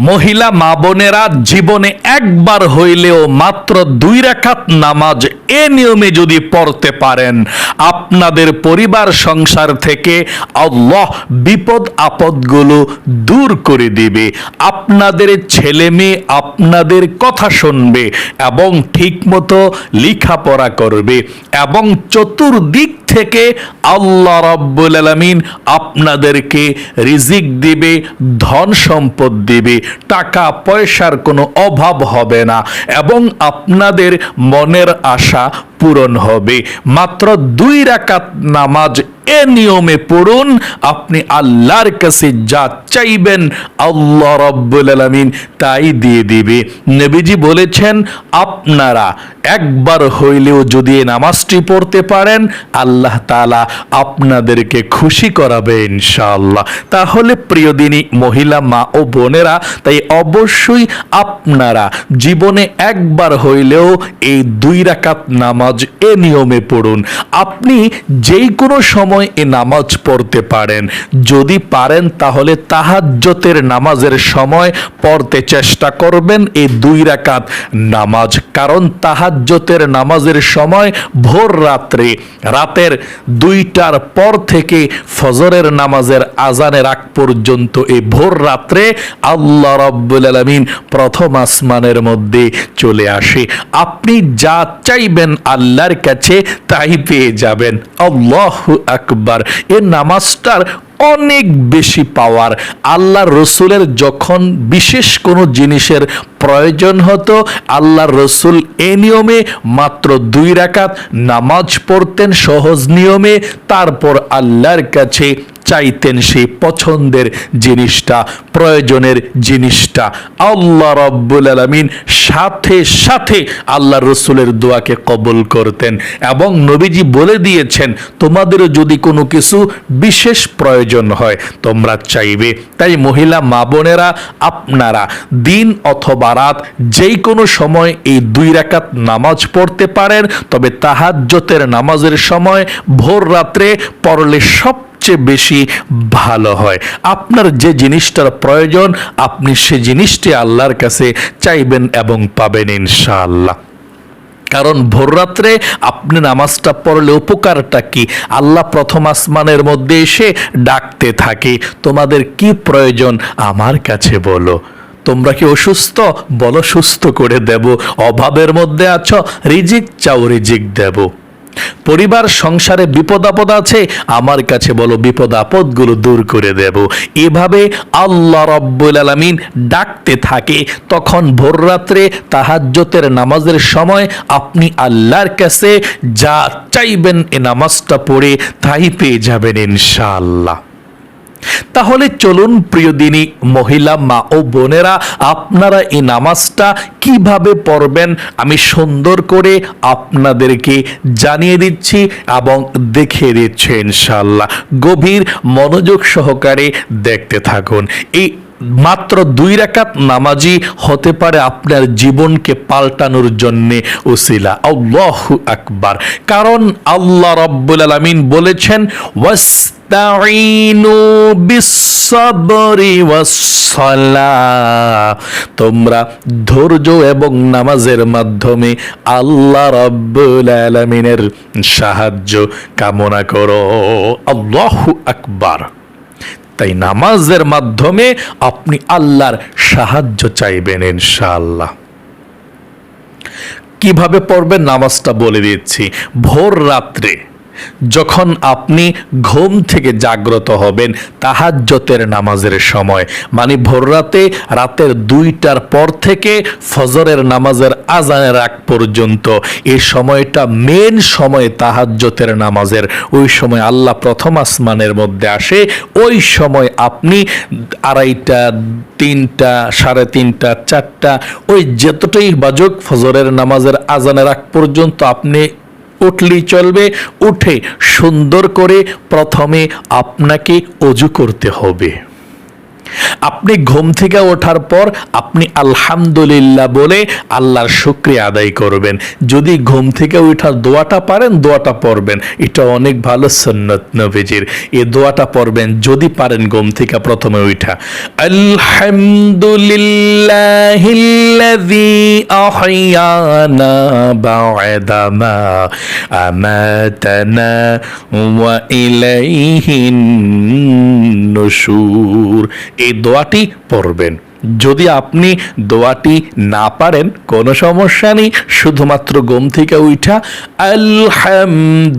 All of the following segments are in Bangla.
মহিলা মা বোনেরা জীবনে একবার হইলেও মাত্র দুই রেখাত নামাজ এ নিয়মে যদি পড়তে পারেন, আপনাদের পরিবার সংসার থেকে আল্লাহ বিপদ আপদগুলো দূর করে দিবে। আপনাদের ছেলে মেয়ে আপনাদের কথা শুনবে এবং ঠিকমতো লেখাপড়া করবে এবং চতুর্দিক থেকে আল্লাহ রাব্বুল আলামিন আপনাদেরকে রিজিক দিবে, ধন সম্পদ দিবে। টাকা পয়সার কোনো অভাব হবে না এবং আপনাদের মনের আশা kita পূরণ হবে। মাত্র দুই রাকাত নামাজ এ নিয়মে পড়ুন। আপনি আল্লাহর কাছে যা চাইবেন আল্লাহ রব্বুল আলামিন তাই দিয়ে দিবে। নবীজি বলেছেন, আপনারা একবার হইলেও যদি নামাজটি পড়তে পারেন, আল্লাহ তাআলা আপনাদেরকে খুশি করাবে ইনশাআল্লাহ। তাহলে প্রিয় দিনী, মহিলা, মা ও বোনেরা, তাই অবশ্যই আপনারা জীবনে একবার হইলেও এই দুই রাকাত নামাজ এ নিয়মে পড়ুন। আপনি যেই কোনো সময় এ নামাজ পড়তে পারেন। যদি পারেন, তাহলে তাহাজ্জতের নামাজের সময় পড়তে চেষ্টা করবেন এই দুই রাকাত নামাজ। কারণ তাহাজ্জতের নামাজের সময় ভোর রাত্রে, রাতের দুইটার পর থেকে ফজরের নামাজের আজানের আগ পর্যন্ত এই ভোর রাত্রে আল্লাহ রব্বুল আলমিন প্রথম আসমানের মধ্যে চলে আসে। আপনি যা চাইবেন আল্লাহর কাছে তাই পেয়ে যাবেন। আল্লাহ আকবার। এ নামাজটার অনেক বেশি পাওয়ার আল্লাহ রসুলের যখন বিশেষ কোনো জিনিসের প্রয়োজন হতো আল্লাহ রসুল এ নিয়মে মাত্র দুই রাকাত নামাজ পড়তেন সহজ নিয়মে, তারপর আল্লাহর কাছে চাইতেন সেই পছন্দের জিনিসটা, প্রয়োজনের জিনিসটা। আল্লাহ রব্বুল আলমিন সাথে সাথে আল্লাহ রসুলের দোয়াকে কবল করতেন এবং নবীজি বলে দিয়েছেন, তোমাদেরও যদি কোনো কিছু বিশেষ প্রয়োজন হয়, তোমরা চাইবে। তাই মহিলা মা বোনেরা, আপনারা দিন অথবা রাত যেই কোনো সময় এই দুই রাকাত নামাজ পড়তে পারেন, তবে তাহাজ্জতের নামাজের সময় ভোর রাত্রে পড়লে সব সবচেয়ে বেশি ভালো হয়। আপনার যে জিনিসটার প্রয়োজন, আপনি সে জিনিসটি আল্লাহর কাছে চাইবেন এবং পাবেন ইনশাআল্লাহ। কারণ ভোররাত্রে আপনি নামাজটা পড়লে উপকারটা কি? আল্লাহ প্রথম আসমানের মধ্যে এসে ডাকতে থাকে, তোমাদের কি প্রয়োজন আমার কাছে বলো। তোমরা কি অসুস্থ? বলো, সুস্থ করে দেব। অভাবের মধ্যে আছো, রিজিক চাও, রিজিক দেব। পরিবার, সংসারে বিপদ আপদ আছে, আমার কাছে বলো বিপদ আপদগুলো দূর করে দেব। এভাবে আল্লাহ রব্বুল আলমিন ডাকতে থাকে। তখন ভোররাত্রে তাহাজ্যতের নামাজের সময় আপনি আল্লাহর কাছে যা চাইবেন এ নামাজটা পড়ে তাই পেয়ে যাবেন ইনশাআল্লাহ। তাহলে চলুন, প্রিয় দিনী, মহিলা, মা ও বোনেরা, আপনারা এই নামাজটা কীভাবে পড়বেন আমি সুন্দর করে আপনাদেরকে জানিয়ে দিচ্ছি এবং দেখিয়ে দিচ্ছি ইনশাল্লাহ গভীর মনোযোগ সহকারে দেখতে থাকুন। এই মাত্র দুই রাকাত নামাজি হতে পারে আপনার জীবনকে পাল্টানোর জন্যে উসিলা আল্লাহ আকবার। কারণ আল্লাহ রব্বুল আলমিন বলেছেন তোমরা ধৈর্য এবং নামাজের মাধ্যমে আল্লাহ রাব্বুল আলামিনের সাহায্য কামনা করো। আল্লাহু আকবার। তাই নামাজের মাধ্যমে আপনি আল্লাহর সাহায্য চাইবেন, ইনশাআল্লাহ। কীভাবে পড়বেন? নামাজটা বলে দিচ্ছি। ভোর রাত্রে যখন আপনি ঘুম থেকে জাগ্রত হবেন, তাহাজ্জতের নামাজের সময় মানে ভোররাতে রাতের দুইটার পর থেকে ফজরের নামাজের আজানের আগ পর্যন্ত এই সময়টা মেন সময় তাহাজ্জতের নামাজের। ওই সময় আল্লাহ প্রথম আসমানের মধ্যে আসে, ওই সময় আপনি আড়াইটা, তিনটা, সাড়ে তিনটা, চারটা, ওই যতটাই বাজক ফজরের নামাজের আজানের আগ পর্যন্ত আপনি উঠলেই চলবে উঠে সুন্দর করে প্রথমে আপনাকে অজু করতে হবে। আপনি ঘুম থেকে ওঠার পর আপনি আলহামদুলিল্লাহ বলে আল্লাহর শুক্রিয়া আদায় করবেন। যদি ঘুম থেকে ওঠার দোয়াটা পারেন, দোয়াটা পড়বেন। এটা অনেক ভালো সন্নত নবীজির। এই দোয়াটা পড়বেন যদি পারেন ঘুম থেকে প্রথমে ওইটা। নুশুর। এই দোয়াটি পড়বেন। যদি আপনি দোয়াটি না পারেন, কোনো সমস্যা নেই। শুধুমাত্র গম থেকে উঠা, আলহামদুলিল্লাহ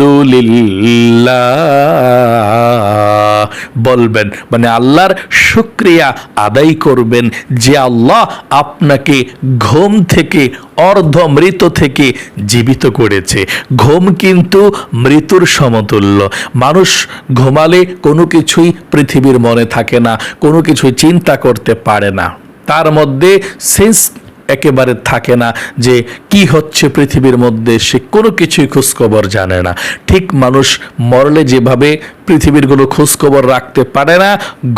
বলবেন। মানে আল্লাহর শুক্রিয়া আদায় করবেন যে আল্লাহ আপনাকে ঘুম থেকে অর্ধ মৃত থেকে জীবিত করেছে। ঘুম কিন্তু মৃত্যুর সমতুল্য। মানুষ ঘুমালে কোনো কিছুই পৃথিবীর মনে থাকে না, কোনো কিছুই চিন্তা করতে পারে না। তার মধ্যে সেন্স একেবারে থাকে না যে কি হচ্ছে পৃথিবীর মধ্যে, সে কোনো কিছুই খোঁজখবর জানে না। ঠিক মানুষ মরলে যেভাবে পৃথিবীর কোনো খোঁজখবর রাখতে পারে না,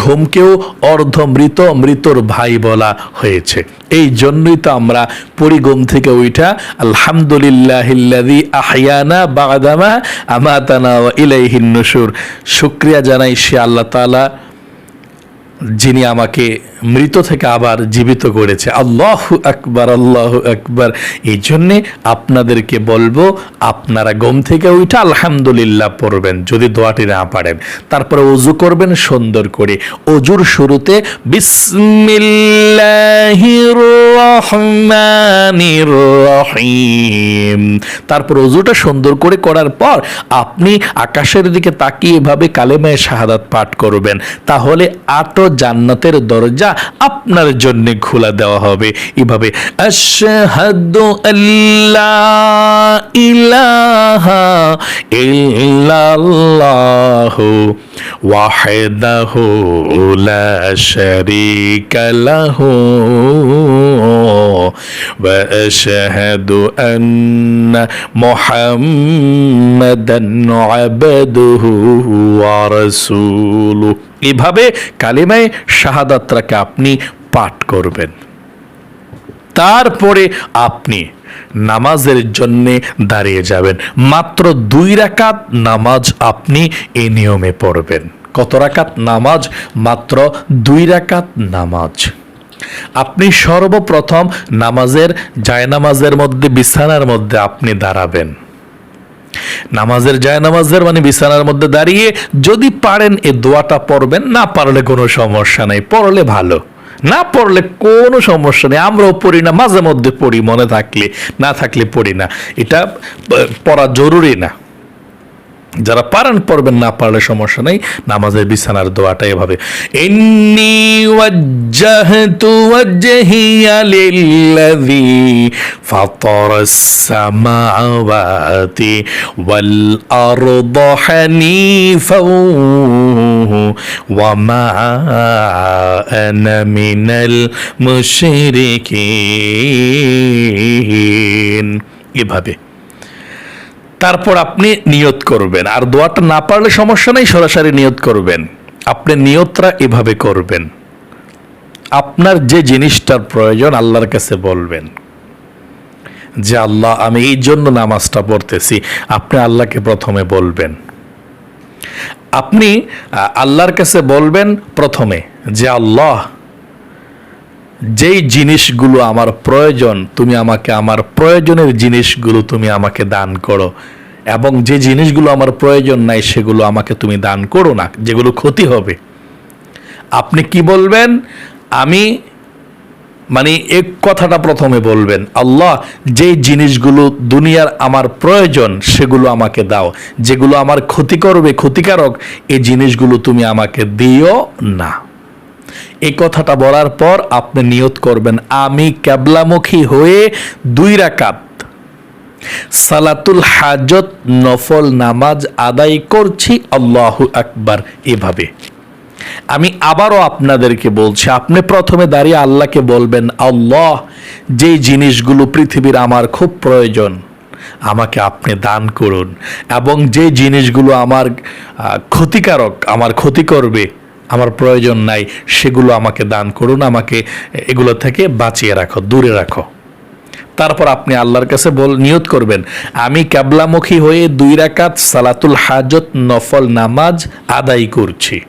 ঘুমকেও অর্ধ মৃত মৃতর ভাই বলা হয়েছে। এই জন্যই তো আমরা পরিগম থেকে ওইটা আলহামদুলিল্লাহ আহিয়ানা বাগাদামা আমাতানা ইলাইহিন নুশুর। শুক্রিয়া জানাই সে আল্লাহ তাআলা যিনি আমাকে মৃত থেকে আবার জীবিত করেছে। আল্লাহ আকবার আল্লাহ আকবার। এই জন্যে আপনাদেরকে বলব, আপনারা গম থেকে ওইটা আলহামদুলিল্লাহ পড়বেন, যদি দোয়াটি না পারেন। তারপরে অজু করবেন সুন্দর করে। অজুর শুরুতে তারপর অজুটা সুন্দর করে করার পর আপনি আকাশের দিকে তাকিয়ে এভাবে কালেমায় শাহাদাত পাঠ করবেন। তাহলে আটো জান্নাতের দরজা আপনার জন্য খোলা দেওয়া হবে। এভাবে, আশহাদু আল্লাহ ইলাহা ইল্লাল্লাহ ওয়াহিদাহু লা শারীকা লাহু ওয়া আশহাদু আন্না এভাবে কালিমায় শাহাদাতটাকে আপনি পাঠ করবেন। তারপরে আপনি নামাজের জন্য দাঁড়িয়ে যাবেন। মাত্র দুই রাকাত নামাজ আপনি এই নিয়মে পড়বেন। কত রাকাত নামাজ? মাত্র দুই রাকাত নামাজ। আপনি সর্বপ্রথম নামাজের, জায়নামাজের মধ্যে, বিছানার মধ্যে আপনি দাঁড়াবেন। নামাজের যায় নামাজের মানে বিছানার মধ্যে দাঁড়িয়ে যদি পারেন এ দোয়াটা পড়বেন, না পারলে কোনো সমস্যা নেই, পড়লে ভালো। না পড়লে কোনো সমস্যা নেই, আমরাও পড়ি না, মাঝে মধ্যে পড়ি, মনে থাকলে, না থাকলে পড়ি না। এটা পড়া জরুরি না। যারা পারেন, পড়বেন, না পারলে সমস্যা নেই। নামাজের বিছানার দোয়াটা এভাবে। ইন্নি ওয়াজ্জাহতু ওয়াজহিয়া লিল্লাযী ফাতারাস সামাওয়াতি ওয়াল আরদা হানিফাও ওয়া মা আনা মিনাল মুশরিকিন। এভাবে। তারপর আপনি নিয়ত করবেন। আর দোয়াটা না পারলে সমস্যা নেই, সরাসরি নিয়ত করবেন। আপনি নিয়তটা এভাবে করবেন। আপনার যে জিনিসটার প্রয়োজন আল্লাহর কাছে বলবেন। যে, আল্লাহ, আমি এই জন্য নামাজটা পড়তেছি। আপনি আল্লাহকে প্রথমে বলবেন। আপনি আল্লাহর কাছে বলবেন প্রথমে যে, আল্লাহ যেই জিনিসগুলো আমার প্রয়োজন, তুমি আমাকে আমার প্রয়োজনের জিনিসগুলো তুমি আমাকে দান করো। এবং যে জিনিসগুলো আমার প্রয়োজন নাই, সেগুলো আমাকে তুমি দান করো না, যেগুলো ক্ষতি হবে। আপনি কি বলবেন? আমি মানে এক কথাটা প্রথমে বলবেন, আল্লাহ যে জিনিসগুলো দুনিয়ার আমার প্রয়োজন, সেগুলো আমাকে দাও। যেগুলো আমার ক্ষতি করবে, ক্ষতিকারক এই জিনিসগুলো তুমি আমাকে দিও না। এই কথাটা বলার পর আপনি নিয়ত করবেন, আমি ক্যাবলামুখী হয়ে দুই রাকাত সালাতুল হাজত, নফল নামাজ আদায় করছি, আল্লাহ আকবার, এভাবে। আমি আবারও আপনাদেরকে বলছি, আপনি প্রথমে দাঁড়িয়ে আল্লাহকে বলবেন, আল্লাহ যে জিনিসগুলো পৃথিবীর আমার খুব প্রয়োজন, আমাকে আপনি দান করুন এবং যে জিনিসগুলো আমার ক্ষতিকারক, আমার ক্ষতি করবে আমার প্রয়োজন নাই, সেগুলো আমাকে দান করুন, আমাকে এগুলো থেকে বাঁচিয়ে রাখো, দূরে রাখো। তারপর আপনি আল্লাহর কাছে বল, নিয়ত করবেন, আমি ক্যাবলামুখী হয়ে দুই রাকাত সালাতুল হাজত নফল নামাজ আদায় করছি।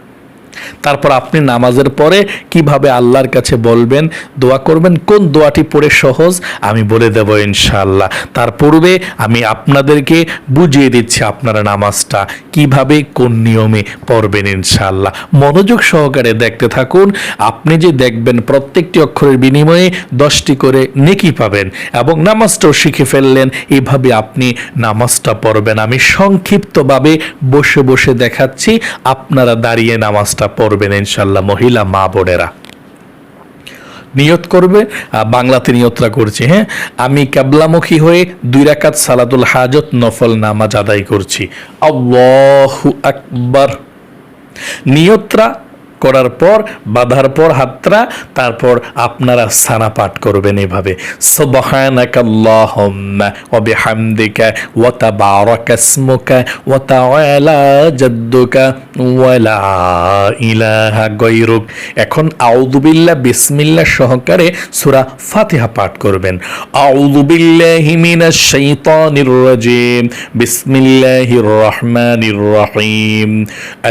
তারপর আপনি নামাজের পরে কীভাবে আল্লাহর কাছে বলবেন, দোয়া করবেন, কোন দোয়াটি পড়ে সহজ, আমি বলে দেব ইনশাআল্লাহ। তার পূর্বে আমি আপনাদেরকে বুঝিয়ে দিচ্ছি আপনারা নামাজটা কীভাবে, কোন নিয়মে পড়বেন ইনশাআল্লাহ। মনোযোগ সহকারে দেখতে থাকুন, আপনি যে দেখবেন প্রত্যেকটি অক্ষরের বিনিময়ে দশটি করে নেকি পাবেন এবং নামাজটাও শিখে ফেললেন, এভাবে আপনি নামাজটা পড়বেন। আমি সংক্ষিপ্তভাবে বসে বসে দেখাচ্ছি, আপনারা দাঁড়িয়ে নামাজটা পড়বেন ইনশাল্লাহ মহিলা মা বোনেরা। নিয়ত করবে বাংলাতে নিয়তরা করছি হ্যাঁ? আমি ক্যাবলামুখী হয়ে দুই রাকাত সালাদুল হাজত নফল নামাজ আদায় করছি। আল্লাহু আকবার। নিয়তরা করার পর, বাঁধার পর হাতরা, তারপর আপনারা সানা পাঠ করবেন এভাবে। এখন আউযু বিল্লাহ, বিসমিল্লাহ সহকারে সূরা ফাতিহা পাঠ করবেন। আউযু বিল্লাহি মিনাশ শাইতানির রাজিম। বিসমিল্লাহির রহমানির রহিম।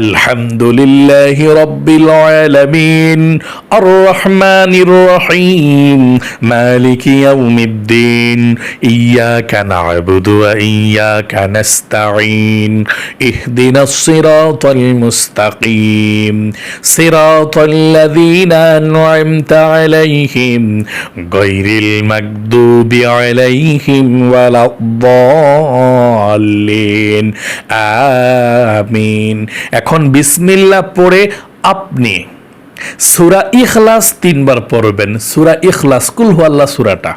আলহামদুলিল্লাহি রাব্বিল العالمين الرحمن الرحيم مالك يوم الدين إياك نعبد وإياك نستعين اهدنا الصراط المستقيم صراط الذين أنعمت عليهم غير المكذوب عليهم ولا الضالين آمين এখন বিসমিল্লাহ পড়ে আপনি সুরা ইখলাস তিনবার পড়বেন। সুরা ইখলাস কুল আল্লাহ সুরাটা।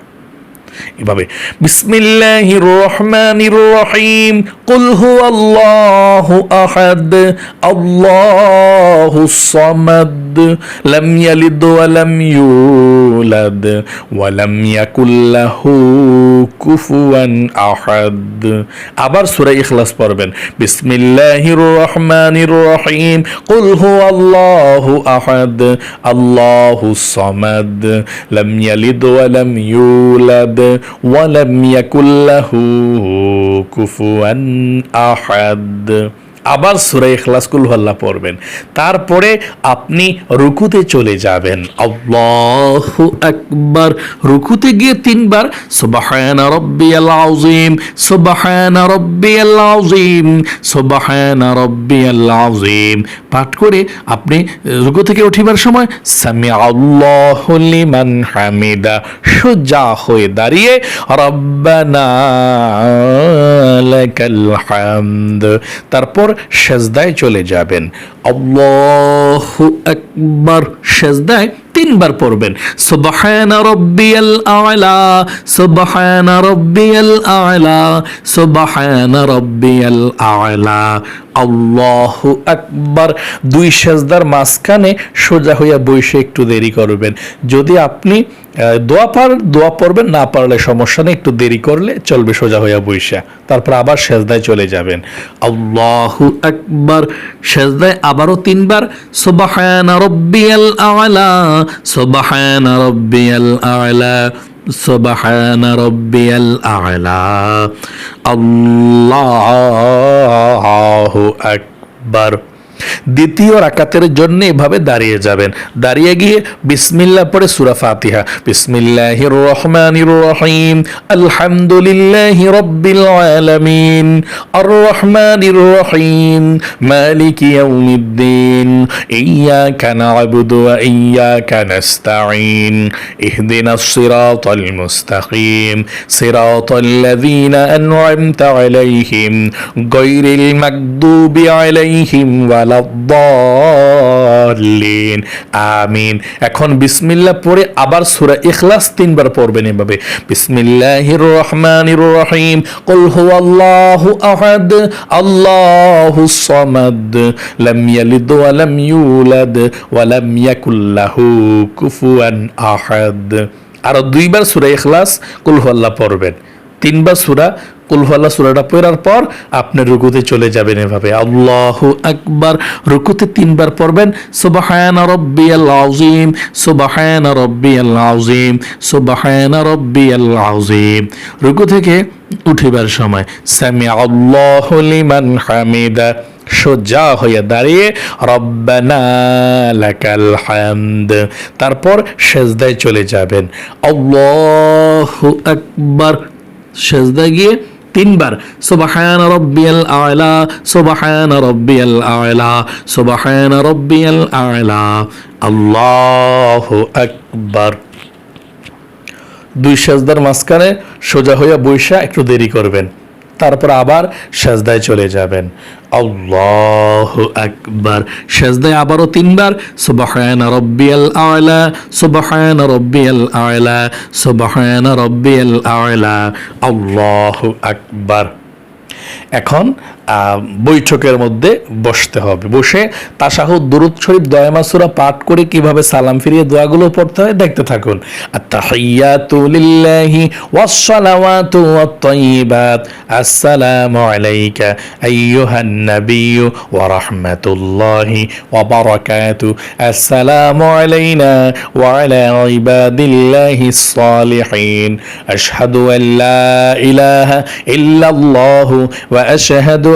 এভাবে। বিসমিল্লাহির রহমানির রহিম কুল হুয়াল্লাহু আহাদ। আল্লাহুস সামাদ। লাম ইয়ালিদ ওয়া লাম ইউলাদ। ওয়া লাম ইয়াকুল লাহু কুফুয়ান আহাদ। আবার সূরা ইখলাস পড়বেন। বিসমিল্লাহির রহমানির রহিম কুল হুয়াল্লাহু আহাদ। আল্লাহুস সামাদ। লাম ইয়ালিদ ওয়া লাম ইউলাদ। ولم يكن له كفوا أحد. আবার সুরা ইখলাস কুল আল্লাহ পড়বেন। তারপরে আপনি রুকুতে চলে যাবেন। আল্লাহু আকবার। রুকুতে গিয়ে তিনবার, সুবহান রাব্বিয়াল আযীম, সুবহান রাব্বিয়াল আযীম, সুবহান রাব্বিয়াল আযীম। পাঠ করে আপনি রুকু থেকে উঠিবার সময় সামি আল্লাহু লিমান হামিদা, সোজা হয়ে দাঁড়িয়ে, রব্বানা লাকাল হামদ। তারপর সেজদায় চলে যাবেন। আল্লাহু তিনবার পড়বেন। রাব্বিয়াল রাব্বিয়াল রাব্বিয়াল দুই সেজদার মাঝখানে সোজা হইয়া বসে একটু দেরি করবেন। যদি আপনি দোয়া পার, দোয়া পড়বেন, না পারলে সমস্যা নেই, একটু দেরি করলে চলবে সোজা হইয়া বৈশা তারপর আবার সেজদায় চলে যাবেন। আল্লাহু আকবার। সেজদায় আবারও তিনবার সুবহান রব্বিয়াল আ'লা সুবহান রব্বিয়াল আ'লা সুবহান রব্বিয়াল আ'লা। আল্লাহু আকবার। দ্বিতীয় রাকাতের জন্য এভাবে দাঁড়িয়ে যাবেন। দাঁড়িয়ে গিয়ে বিসমিল্লাহ পরে সুরা ফাতিহা। বিসমিল্লাহির রহমানির রহিম আলহামদুলিল্লাহি রাব্বিল আলামিন। আর রহমানির রহিম মালিকি ইয়াউমিদ্দিন। ইয়াকা না'বুদু ওয়া ইয়াকা ওয়ালাদ-দাল্লিন আমিন। এখন বিসমিল্লাহ পড়ে আবার সূরা ইখলাস তিনবার পড়বেন এভাবে। বিসমিল্লাহির রহমানির রহিম কুল হুয়াল্লাহু আহাদ আল্লাহুস সামাদ, লাম ইয়ালিদ ওয়া লাম ইউলাদ ওয়া লাম ইয়াকুল লাহু কুফুয়ান আহাদ। আর দুইবার সূরা ইখলাস কুল হুয়াল্লাহ পড়বেন। তিনবার সূরা কুলফাল্লা সুরাটা পড়ার পর আপনি রুকুতে চলে যাবেন এভাবে। আল্লাহ আকবার। রুকুতে তিনবার পড়বেন, সুবাহান রব্বিয়াল আযীম, সুবাহান রব্বিয়াল আযীম, সুবাহান রব্বিয়াল আযীম। রুকু থেকে উঠিবার সময় সামি আল্লাহু লিমান হামিদা, সোজা হয়ে দাঁড়িয়ে, রব্বানা লাকাল হামদ। তারপর সেজদায় চলে যাবেন। আল্লাহু আকবার। সেজদায় গিয়ে তিনবার। রব্বিয়াল আয়লা রব্বিয়াল আয়লা রব্বিয়াল আয়লা আল্লাহ দুই সাজদার মাঝখানে সোজা হইয়া বৈশা একটু দেরি করবেন। তারপর আবার সেজদায় চলে যাবেন। আল্লাহ আকবার। সেজদায় আবারও তিনবার, সুবহান রব্বিয়াল আয়লা সুবহান রব্বিয়াল আয়লা সুবহান রব্বিয়াল আয়লা আল্লাহ আকবার। এখন বৈঠকের মধ্যে বসতে হবে। বসে তাসাহুদ দুরুদ শরীফ দয়ামাসুরা পাঠ করে কীভাবে সালাম ফিরিয়ে দোয়াগুলো পড়তে হয় দেখতে থাকুন। আসসালামু ওয়া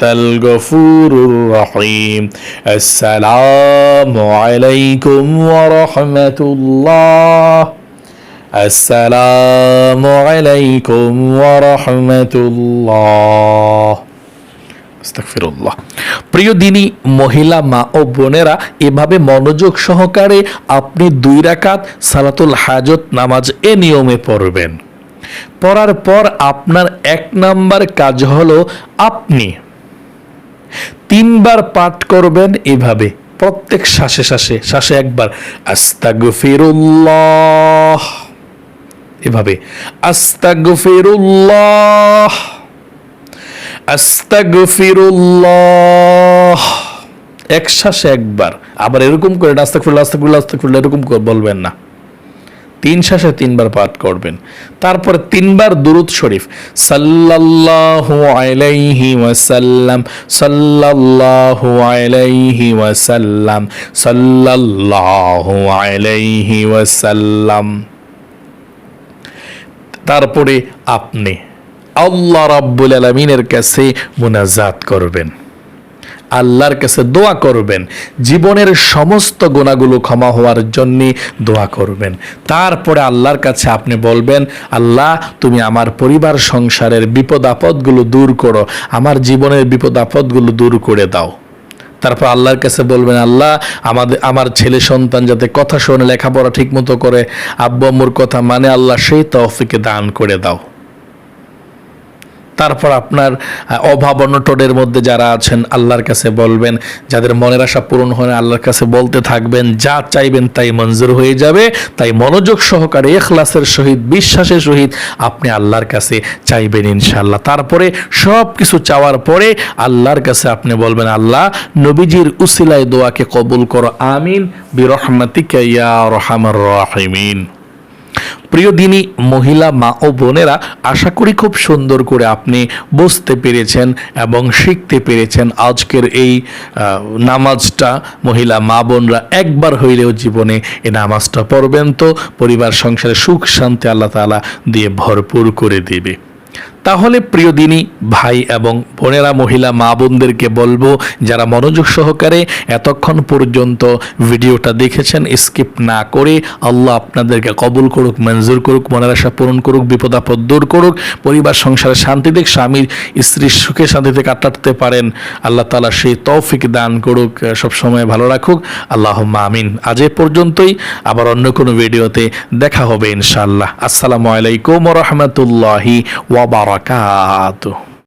আন্তাল গফুরুর রহিম। আসসালামু আলাইকুম ওয়া রাহমাতুল্লাহ। আসসালামু আলাইকুম ওয়া রাহমাতুল্লাহ। প্রিয় দিনী, মহিলা মা ও বোনেরা, এভাবে মনোযোগ সহকারে আপনি দুই রাকাত সালাতুল হাজত নামাজ এ নিয়মে পড়বেন। পড়ার পর আপনার এক নাম্বার কাজ হলো আপনি তিনবার পাঠ করবেন এভাবে। প্রত্যেক শ্বাসে শ্বাসে শ্বাসে একবার। আস্তাগফিরুল্লাহ। এভাবে। আস্তাগফিরুল্লাহ। আস্তাগফিরুল্লাহ। এক শ্বাসে একবার। আবার এরকম করে আস্তাগফিরুল্লাহ আস্তাগফিরুল্লাহ আস্তাগফিরুল্লাহ, এরকম করে বলবেন না। তিন শ্বাসে তিনবার পাঠ করবেন। তারপর তিনবার দুরুদ শরীফ। সাল্লাল্লাহু আলাইহি ওয়াসাল্লাম, সাল্লাল্লাহু আলাইহি ওয়াসাল্লাম, সাল্লাল্লাহু আলাইহি ওয়াসাল্লাম। তারপরে আপনি আল্লাহ রাব্বুল আলমিনের কাছে মুনাজাত করবেন। আল্লাহর কাছে দোয়া করবেন। জীবনের সমস্ত গুণাগুলো ক্ষমা হওয়ার জন্য দোয়া করবেন। তারপরে আল্লাহর কাছে আপনি বলবেন, আল্লাহ, তুমি আমার পরিবার, সংসারের বিপদ আপদগুলো দূর করো। আমার জীবনের বিপদ আপদগুলো দূর করে দাও। তারপর আল্লাহর কাছে বলবেন, আল্লাহ, আমাদের, আমার ছেলে সন্তান যাতে কথা শোনে লেখাপড়া ঠিক মতো করে, আব্বু আম্মুর কথা মানে আল্লাহ সেই তৌফিকে দান করে দাও। তারপর আপনার অভাব অনটনের মধ্যে যারা আছেন, আল্লাহর কাছে বলবেন। যাদের মনের আশা পূরণ হয় আল্লাহর কাছে বলতে থাকবেন, যা চাইবেন তাই মঞ্জুর হয়ে যাবে। তাই মনোযোগ সহকারে এখলাসের সহিত, বিশ্বাসের সহিত আপনি আল্লাহর কাছে চাইবেন ইনশাল্লাহ তারপরে সব কিছু চাওয়ার পরে আল্লাহর কাছে আপনি বলবেন, আল্লাহ, নবীজির উসিলায় দোয়াকে কবুল করো। আমিন। বিরহমাতিকা রহমার রাহিমিন। প্রিয় দিনী মহিলা মা ও বোনেরা, আশা করি খুব সুন্দর করে আপনি বুঝতে পেরেছেন এবং শিখতে পেরেছেন আজকের এই নামাজটা। মহিলা মা বোনরা একবার হইলেও জীবনে এই নামাজটা পড়বেন তো, পরিবার, সংসারে সুখ শান্তি আল্লাহ তালা দিয়ে ভরপুর করে দেবে। তাহলে প্রিয় দিনী, ভাই এবং বোনেরা মহিলা, মা বোনদেরকে বলব, যারা মনোযোগ সহকারে এতক্ষণ পর্যন্ত ভিডিওটা দেখেছেন, স্কিপ না করে আল্লাহ আপনাদেরকে কবুল করুক, মঞ্জুর করুক, মনের আশা পূরণ করুক, বিপদ আপদ দূর করুক, পরিবার, সংসারে শান্তি দিক, স্বামীর স্ত্রীর সুখে শান্তিতে কাটাতে পারেন। আল্লাহ তালা সেই তৌফিক দান করুক সবসময় ভালো রাখুক। আল্লাহ আমিন। আজ এ পর্যন্তই, আবার অন্য কোনো ভিডিওতে দেখা হবে ইনশাআল্লাহ। আসসালামু আলাইকুম রহমতুল্লাহি Malacado.